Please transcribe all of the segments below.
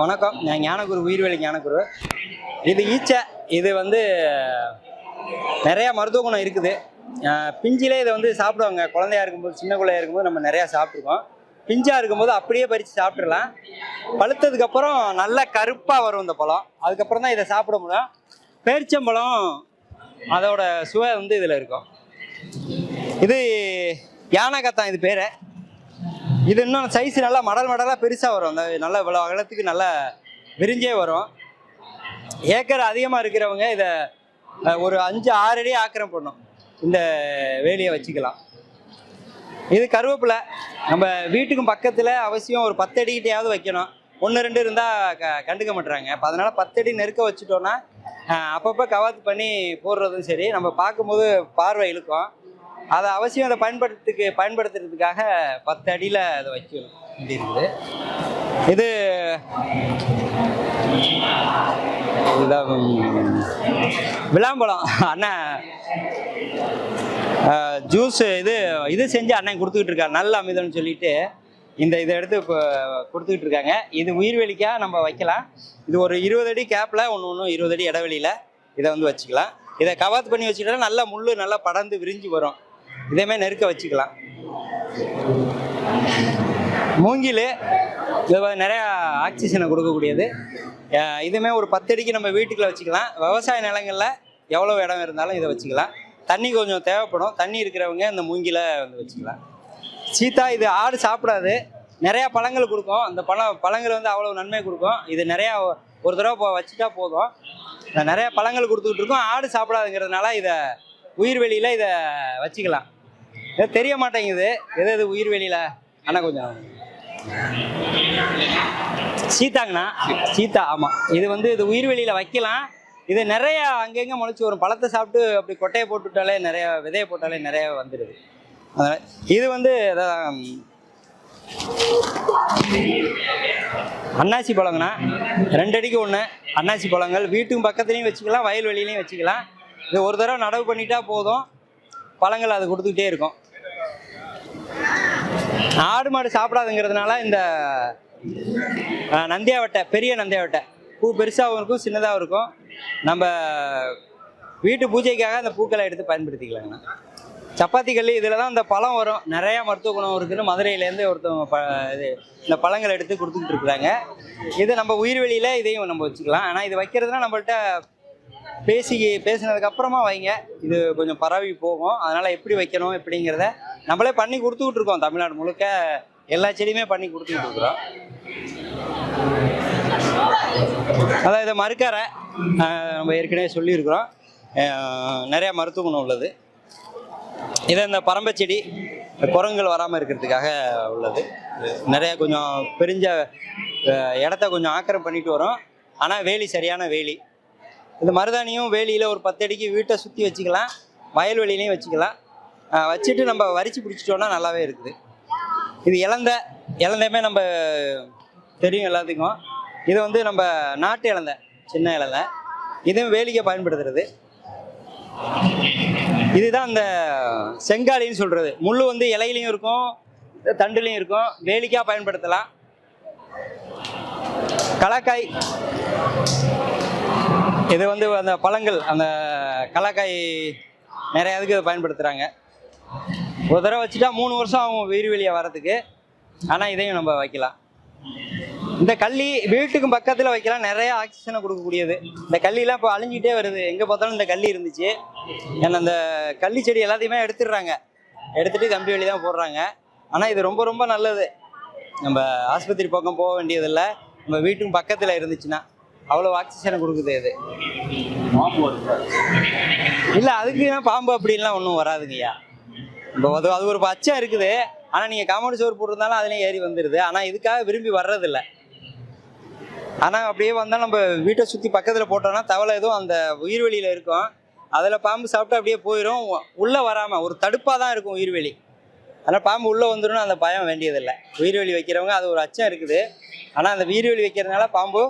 வணக்கம். நான் ஞானகுரு உயிர்வேலி ஞானகுரு. இது ஈச்சை இது வந்து நிறையா மருத்துவ குணம் இருக்குது. பிஞ்சிலே இதை வந்து சாப்பிடுவாங்க. குழந்தையா இருக்கும்போது சின்ன குழந்தையா இருக்கும்போது நம்ம நிறையா சாப்பிட்ருக்கோம் பிஞ்சாக இருக்கும்போது அப்படியே பறித்து சாப்பிட்றலாம் பழுத்ததுக்கப்புறம் நல்லா கருப்பாக வரும் இந்த பழம். அதுக்கப்புறம் தான் இதை சாப்பிட முடியும். பேரிச்சம்பழம் அதோட சுவை வந்து இதில் இருக்கும். இது யானைக்கத்தான் இது பேரை. இது இன்னும் சைஸ் நல்லா மடல் மடலாக பெருசாக வரும். அந்த நல்ல இவ்வளோ அகலத்துக்கு நல்லா விரிஞ்சே வரும். ஏக்கர் அதிகமாக இருக்கிறவங்க இதை ஒரு அஞ்சு ஆறு அடி ஆக்கிரம் பண்ணும் இந்த வேலியை வச்சுக்கலாம். இது கருவேப்பிலை. நம்ம வீட்டுக்கும் பக்கத்தில் அவசியம் ஒரு பத்து அடிக்கிட்டையாவது வைக்கணும். ஒன்று ரெண்டு இருந்தால் க கண்டுக்க மாட்டுறாங்க அப்போ அதனால் பத்தடி நெருக்க வச்சுட்டோன்னா அப்பப்போ கவாத்து பண்ணி போடுறதும் சரி. நம்ம பார்க்கும்போது பார்வை இழுக்கும். அதை அவசியம் அதை பயன்படுத்துக்கு பயன்படுத்துறதுக்காக பத்து அடியில் அதை வைக்கணும் இப்படி இருக்குது இது விளாம்பழம். அண்ணன் ஜூஸ் இது இது செஞ்சு அண்ணன் கொடுத்துக்கிட்டு இருக்காரு. நல்ல அமிதம்னு சொல்லிட்டு இந்த இதை எடுத்து இப்போ கொடுத்துக்கிட்டு இருக்காங்க. இது உயிர்வெளிக்காக நம்ம வைக்கலாம். இது ஒரு இருபது அடி கேப்பில் ஒன்று ஒன்று இருபது அடி இடைவெளியில் இதை வந்து வச்சுக்கலாம். இதை கவாத்து பண்ணி வச்சுக்கிட்டா நல்லா முள் நல்லா படர்ந்து விரிஞ்சு வரும். இதேமாதிரி நெருக்க வச்சுக்கலாம். மூங்கில் இது நிறையா ஆக்சிஜனை கொடுக்கக்கூடியது. இதுமே ஒரு பத்தடிக்கு நம்ம வீட்டுக்குள்ள வச்சுக்கலாம். விவசாய நிலங்களில் எவ்வளோ இடம் இருந்தாலும் இதை வச்சுக்கலாம். தண்ணி கொஞ்சம் தேவைப்படும். தண்ணி இருக்கிறவங்க இந்த மூங்கில வந்து வச்சுக்கலாம். சீத்தா இது ஆடு சாப்பிடாது. நிறையா பழங்கள் கொடுக்கும். அந்த பழம் பழங்கள் வந்து அவ்வளோ நன்மை கொடுக்கும். இது நிறையா ஒரு தடவை இப்போ வச்சுட்டா போதும். நிறையா பழங்கள் கொடுத்துக்கிட்டு இருக்கோம். ஆடு சாப்பிடாதுங்கிறதுனால இதை உயிர்வெளியில் இதை வச்சுக்கலாம். இது தெரிய மாட்டேங்குது. எது எது உயிர்வெளியில் அண்ணா கொஞ்சம். சீத்தாங்கண்ணா சீத்தா ஆமாம் இது வந்து இது உயிர்வெளியில் வைக்கலாம். இது நிறைய அங்கங்கே முளைச்சி வரும். பழத்தை சாப்பிட்டு அப்படி கொட்டையை போட்டுவிட்டாலே நிறைய விதையை போட்டாலே நிறைய வந்துடுது. அதனால் இது வந்து அதான் அன்னாசி பழங்கண்ணா. ரெண்டு அடிக்கு ஒன்று அன்னாசி பழங்கள். வீட்டுக்கும் பக்கத்துலேயும் வச்சுக்கலாம் வயல்வெளியிலையும் வச்சுக்கலாம். இது ஒரு தடவை நடவு பண்ணிட்டா போதும். பழங்கள் அது கொடுத்துக்கிட்டே இருக்கும். ஆடு மாடு சாப்பிடாதுங்கிறதுனால இந்த நந்தியா நந்தியாவட்டை பெரிய நந்தியாவட்டை. பூ பெருசாகவும் இருக்கும் சின்னதாகவும் இருக்கும். நம்ம வீட்டு பூஜைக்காக அந்த பூக்களை எடுத்து பயன்படுத்திக்கலாங்கண்ணா சப்பாத்தி கல் இதில் தான் இந்த பழம் வரும். நிறையா மருத்துவ குணம் இருக்குதுன்னு மதுரையிலேருந்து ஒருத்தவங்க ப இது இந்த பழங்கள் எடுத்து கொடுத்துக்கிட்டு இருக்கிறாங்க. இது நம்ம உயிர்வெளியில் இதையும் நம்ம வச்சுக்கலாம். ஆனால் இது வைக்கிறதுனா நம்மள்ட்ட பேசி பேசினதுக்கப்புறமா வைங்க. இது கொஞ்சம் பரவி போகும். அதனால் எப்படி வைக்கணும் எப்படிங்கிறத நம்மளே பண்ணி கொடுத்துக்கிட்டு இருக்கோம் தமிழ்நாடு முழுக்க. எல்லா செடியுமே பண்ணி கொடுத்துக்கிட்டு இருக்கிறோம். அதான் இதை மறுக்கரை நம்ம ஏற்கனவே சொல்லியிருக்கிறோம். நிறையா நிறைய மருத்துவ குணம் உள்ளது. இதை இந்த பரம்பை செடி குரங்குகள் வராமல் இருக்கிறதுக்காக உள்ளது. நிறைய கொஞ்சம் பெரிஞ்ச இடத்த கொஞ்சம் ஆக்கிரம் பண்ணிட்டு வரோம். ஆனால் வேலி சரியான வேலி. இந்த மருதாணியும் வேலியில் ஒரு பத்து அடிக்கு வீட்டை சுற்றி வச்சுக்கலாம். வயல்வெளியிலையும் வச்சுக்கலாம். வச்சுட்டு நம்ம வரிச்சு பிடிச்சிட்டோன்னா நல்லாவே இருக்குது. இது இலந்த இலந்தையுமே நம்ம தெரியும் எல்லாத்துக்கும். இது வந்து நம்ம நாட்டு இழந்த சின்ன இழந்த இதுவும் வேலிக்கை பயன்படுத்துறது. இதுதான் அந்த செங்காலின்னு சொல்கிறது முள் வந்து இலையிலையும் இருக்கும் தண்டுலையும் இருக்கும். வேலிக்காக பயன்படுத்தலாம். கலாக்காய். இது வந்து அந்த பழங்கள் அந்த கலாக்காய் நிறைய இதுக்கு இதை பயன்படுத்துகிறாங்க ஒரு தடவை வச்சுட்டா மூணு வருஷம் ஆகும் வெயில் வெளியே வரதுக்கு ஆனால் இதையும் நம்ம வைக்கலாம். இந்த கள்ளி வீட்டுக்கும் பக்கத்தில் வைக்கலாம். நிறைய ஆக்சிஜனை கொடுக்கக்கூடியது. இந்த கள்ளிலாம் இப்போ அழிஞ்சிட்டே வருது. எங்கே பார்த்தாலும் இந்த கள்ளி இருந்துச்சு. ஏன்னா அந்த கள்ளி செடி எல்லாத்தையுமே எடுத்துடுறாங்க. எடுத்துட்டு கம்பி வேலி தான் போடுறாங்க. ஆனால் இது ரொம்ப ரொம்ப நல்லது. நம்ம ஆஸ்பத்திரி பக்கம் போக வேண்டியதில்லை. நம்ம வீட்டுக்கும் பக்கத்தில் இருந்துச்சுன்னா அவ்வளோ ஆக்சிஜனை கொடுக்குது இது. இல்லை அதுக்கு பாம்பு அப்படின்லாம் ஒன்றும் வராதுங்கய்யா. இப்போ அது அது ஒரு பச்சை இருக்குது. ஆனால் நீங்கள் காம்பவுண்ட் சோறு போட்டிருந்தாலும் அதுலேயும் ஏறி வந்துடுது ஆனால் இதுக்காக விரும்பி வர்றதில்ல. ஆனால் அப்படியே வந்தால் நம்ம வீட்டை சுற்றி பக்கத்தில் போட்டோம்னா தவளை எதுவும் அந்த உயிர்வெளியில் இருக்கும். அதில் பாம்பு சாப்பிட்டு அப்படியே போயிடும் உள்ளே வராமல் ஒரு தடுப்பாக தான் இருக்கும் உயிர்வெளி அதனால் பாம்பு உள்ளே வந்துடும் அந்த பயம் வேண்டியதில்லை. உயிர்வெளி வைக்கிறவங்க அது ஒரு அச்சம் இருக்குது. ஆனால் அந்த உயிர்வெளி வைக்கிறதுனால பாம்பு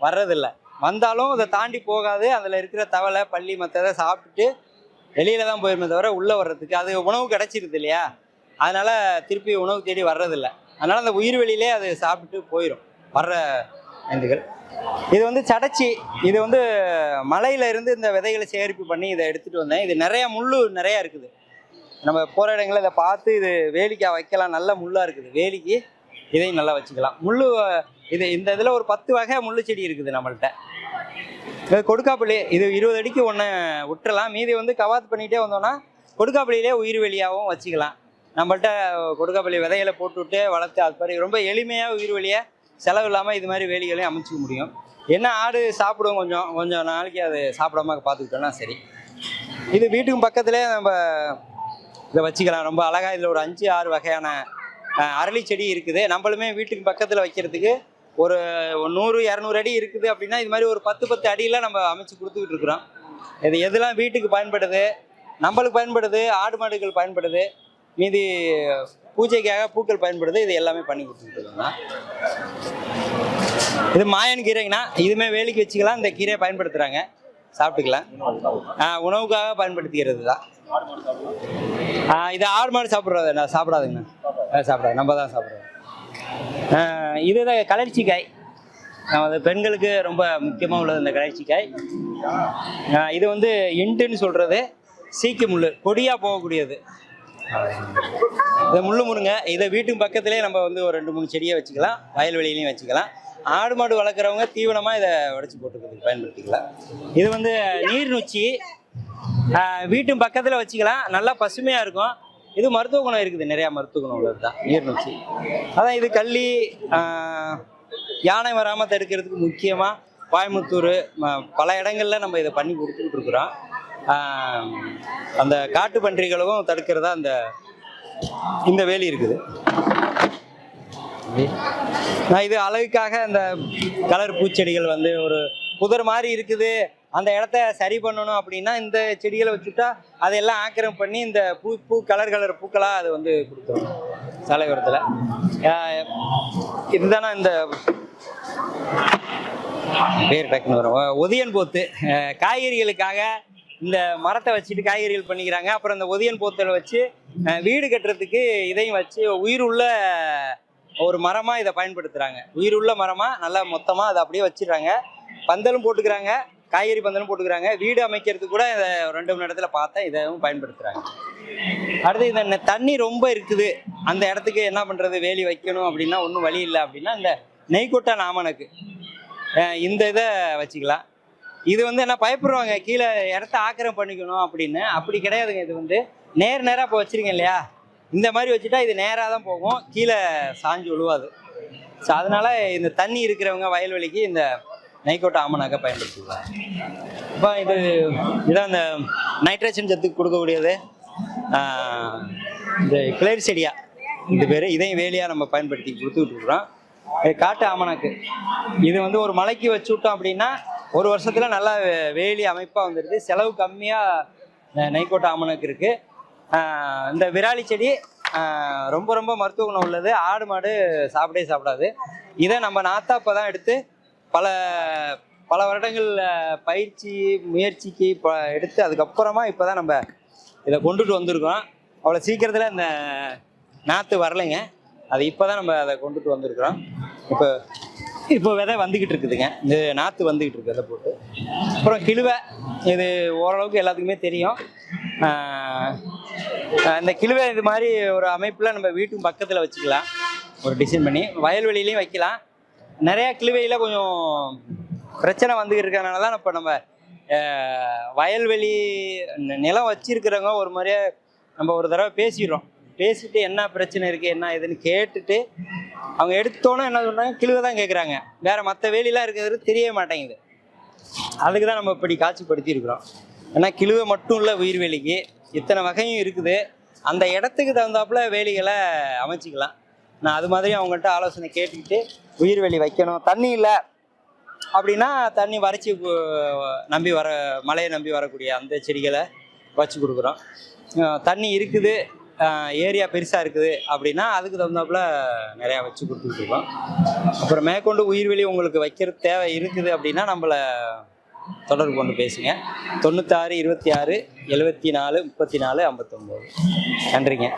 வர்றதில்லை. வந்தாலும் அதை தாண்டி போகாது. அதில் இருக்கிற தவளை பள்ளி மற்றதை சாப்பிட்டுட்டு வெளியில தான் போயிருமே தவிர உள்ளே வர்றதுக்கு அது உணவு கிடைச்சிருது இல்லையா? அதனால திருப்பி உணவு தேடி வர்றதில்ல. அதனால அந்த உயிர்வெளியிலே அது சாப்பிட்டு போயிடும் வர்ற ஐந்துகள் இது வந்து சடைச்சி இது வந்து மலையில இருந்து இந்த விதைகளை சேகரிப்பு பண்ணி இதை எடுத்துட்டு வந்தேன். இது நிறைய முள்ளு நிறைய இருக்குது. நம்ம போகிற இடங்களில் இதை பார்த்து இது வேலிக்காக வைக்கலாம் நல்ல முள்ளாக இருக்குது. வேலிக்கு இதையும் நல்லா வச்சுக்கலாம். முள் இது இந்த இதில் ஒரு பத்து வகை முள்ளு செடி இருக்குது நம்மள்கிட்ட இது இது இருபது அடிக்கு ஒன்று விட்டுறலாம். மீதி வந்து கவாத்து பண்ணிகிட்டே வந்தோம்னா கொடுக்காப்பள்ளியிலே உயிர் வெளியாகவும் வச்சுக்கலாம். நம்மள்கிட்ட கொடுக்காப்பள்ளி விதைகளை போட்டுவிட்டு வளர்த்து அது மாதிரி ரொம்ப எளிமையாக உயிர் வெளியை செலவு இல்லாமல் இது மாதிரி வேலிகளையும் அமைச்சிக்க முடியும். என்ன ஆடு சாப்பிடும் கொஞ்சம் கொஞ்சம் நாளைக்கு அது சாப்பிடாம பார்த்துக்கிட்டோம்னா சரி. இது வீட்டுக்கு பக்கத்துலேயே நம்ம இதை வச்சுக்கலாம். ரொம்ப அழகாக இதில் ஒரு அஞ்சு ஆறு வகையான அரளி செடி இருக்குது. நம்மளுமே வீட்டுக்கு பக்கத்தில் வைக்கிறதுக்கு ஒரு நூறு இரநூறு அடி இருக்குது அப்படின்னா இது மாதிரி ஒரு பத்து பத்து அடியில் நம்ம அமைச்சு கொடுத்துக்கிட்டு இருக்கிறோம். இது எதெல்லாம் வீட்டுக்கு பயன்படுது நம்மளுக்கு பயன்படுது ஆடு மாடுகள் பயன்படுது மீதி பூஜைக்காக பூக்கள் பயன்படுது இது எல்லாமே பண்ணி கொடுத்துக்கிட்டு இது மாயன் கீரைங்கண்ணா இதுமே வேலைக்கு வச்சுக்கலாம் இந்த கீரையை பயன்படுத்துகிறாங்க சாப்பிட்டுக்கலாம். ஆ, உணவுக்காக பயன்படுத்திக்கிறது தான் ஆ, இது ஆடு மாடு சாப்பிட்றது சாப்பிடாதுங்கண்ணா. சாப்பிடாது நம்ம தான் சாப்பிட்றோம். இதுதான் கலர்ச்சிக்காய் அது பெண்களுக்கு ரொம்ப முக்கியமாக உள்ளது இந்த கலர்ச்சிக்காய் இது வந்து இண்டுன்னு சொல்கிறது சீக்கு முள் கொடியாக போகக்கூடியது. இதை முள்ளு முருங்க இதை வீட்டுக்கு பக்கத்துலேயே நம்ம வந்து ஒரு ரெண்டு மூணு செடியை வச்சுக்கலாம் வயல்வெளியிலையும் வச்சுக்கலாம். ஆடு மாடு வளர்க்குறவங்க தீவனமாக இதை உடச்சி போட்டுக்கிறதுக்கு பயன்படுத்திக்கலாம். இது வந்து நீர் நொச்சி வீட்டு பக்கத்தில் வச்சுக்கலாம். நல்லா பசுமையாக இருக்கும். இது மருத்துவ குணம் இருக்குது நிறையா மருத்துவ குணம் உள்ளது தான். நீர்நொச்சி அதான் இது கள்ளி யானை வராமல் தடுக்கிறதுக்கு முக்கியமாக கோயம்புத்தூர் பல இடங்கள்ல நம்ம இதை பண்ணி கொடுத்துக்கிட்டு இருக்கிறோம். அந்த காட்டு பன்றிகளும் தடுக்கிறதா அந்த இந்த வேலி இருக்குது. நான் இது அழகுக்காக அந்த கலர் பூச்செடிகள் வந்து ஒரு புதர் மாதிரி இருக்குது. அந்த இடத்த சரி பண்ணணும் அப்படின்னா இந்த செடிகளை வச்சுட்டா அதையெல்லாம் ஆக்கிரம் பண்ணி இந்த பூ பூ கலர் கலர் பூக்களாக அது வந்து கொடுத்துரும். சாலையோரத்தில் இதுதானா இந்த பேர் டக்குன்னு வரும். ஒதியன் போத்து. காய்கறிகளுக்காக இந்த மரத்தை வச்சுட்டு காய்கறிகள் பண்ணிக்கிறாங்க. அப்புறம் இந்த ஒதியன் போத்தில் வச்சு வீடு கட்டுறதுக்கு இதையும் வச்சு உயிர் உள்ள ஒரு மரமாக இதை பயன்படுத்துகிறாங்க உயிர் உள்ள மரமாக நல்லா மொத்தமாக அதை அப்படியே வச்சிடுறாங்க. பந்தலும் போட்டுக்கிறாங்க. காய்கறி பந்தலும் போட்டுக்கிறாங்க. வீடு அமைக்கிறதுக்கு கூட இதை ரெண்டு மணி இடத்துல பார்த்தேன் இதாகவும் பயன்படுத்துகிறாங்க அடுத்து இந்த தண்ணி ரொம்ப இருக்குது. அந்த இடத்துக்கு என்ன பண்ணுறது வேலி வைக்கணும் அப்படின்னா ஒன்றும் வழி இல்லை அப்படின்னா இந்த நெய்கொட்டை நாமனுக்கு இந்த இதை வச்சுக்கலாம். இது வந்து என்ன பயப்படுவாங்க? கீழே இடத்த ஆக்கிரம் பண்ணிக்கணும் அப்படின்னு. அப்படி கிடையாதுங்க. இது வந்து நேர் நேராக இப்போ வச்சிருங்க இல்லையா? இந்த மாதிரி வச்சுட்டா இது நேராக தான் போகும். கீழே சாஞ்சு விழுவாது. ஸோ அதனால் இந்த தண்ணி இருக்கிறவங்க வயல்வெளிக்கு இந்த நைக்கோட்டை ஆமனாக பயன்படுத்திக்கலாம் இப்போ இது இதான் இந்த நைட்ரஜன் சத்துக்கு கொடுக்கக்கூடியது. இந்த கிளர் செடியா இது பேர் இதையும் வேலியாக நம்ம பயன்படுத்தி கொடுத்துக்கிட்டு இருக்கிறோம். இது காட்டு ஆமணக்கு. இது வந்து ஒரு மலைக்கு வச்சு விட்டோம் அப்படின்னா ஒரு வருஷத்தில் நல்லா வேலி அமைப்பாக வந்துடுது செலவு கம்மியாக நைக்கோட்டை ஆமணக்கு இருக்குது இந்த விராலி செடி ரொம்ப ரொம்ப மருத்துவ குணம் உள்ளது. ஆடு மாடு சாப்பிடவே சாப்பிடாது. இதை நம்ம நாத்தா இப்போ தான் எடுத்து பல பல வருடங்கள் பயிற்சி முயற்சிக்கு இப்போ எடுத்து அதுக்கப்புறமா இப்போ தான் நம்ம இதை கொண்டுட்டு வந்திருக்கோம். அவ்வளோ சீக்கிரத்தில் இந்த நாற்று வரலைங்க. அது இப்போ தான் நம்ம அதை கொண்டுட்டு வந்திருக்கிறோம். இப்போ இப்போ விதை வந்துக்கிட்டு இருக்குதுங்க. இந்த நாற்று வந்துக்கிட்டு இருக்கு விதை போட்டு. அப்புறம் கிழுவை இது ஓரளவுக்கு எல்லாத்துக்குமே தெரியும். இந்த கிழுவை இது மாதிரி ஒரு அமைப்பில் நம்ம வீட்டுக்கு பக்கத்தில் வச்சுக்கலாம். ஒரு டிசைன் பண்ணி வயல்வெளியிலையும் வைக்கலாம். நிறையா கிழுவையில் கொஞ்சம் பிரச்சனை வந்துக்கிட்டு இருக்கிறதுனால தான் இப்போ நம்ம வயல்வெளி நிலம் வச்சிருக்கிறவங்க ஒரு மாதிரியே நம்ம ஒரு தடவை பேசிடுறோம். பேசிட்டு என்ன பிரச்சனை இருக்குது என்ன ஏதுன்னு கேட்டுட்டு அவங்க எடுத்தோன்னே என்ன சொல்கிறாங்க கிழுவை தான் கேட்குறாங்க வேறு மற்ற வேலிலாம் இருக்கிறது தெரிய மாட்டேங்குது. அதுக்கு தான் நம்ம இப்படி காட்சிப்படுத்தி இருக்கிறோம் ஏன்னா கிழுவை மட்டும் இல்லை உயிர்வேலிக்கு இத்தனை வகையும் இருக்குது. அந்த இடத்துக்கு தகுந்தாப்புல வேலிகளை அமைச்சிக்கலாம். நான் அது மாதிரி அவங்கள்ட்ட ஆலோசனை கேட்டுக்கிட்டு உயிர்வேலி வைக்கணும். தண்ணி இல்லை. அப்படின்னா தண்ணி வறட்சி நம்பி வர மழையை நம்பி வரக்கூடிய அந்த செடிகளை வச்சு கொடுக்குறோம். தண்ணி இருக்குது. ஏரியா பெருசாக இருக்குது. அப்படின்னா அதுக்கு தகுந்தாப்புல நிறையா வச்சு கொடுத்துட்ருக்கோம். அப்புறம் மேற்கொண்டு உயிர்வெளி உங்களுக்கு வைக்கிறது தேவை இருக்குது அப்படின்னா நம்மளை தொடர்பு கொண்டு பேசுங்க. தொண்ணூத்தாறு இருபத்தி ஆறு எழுபத்தி நாலு முப்பத்தி நாலு ஐம்பத்தொம்போது. நன்றிங்க.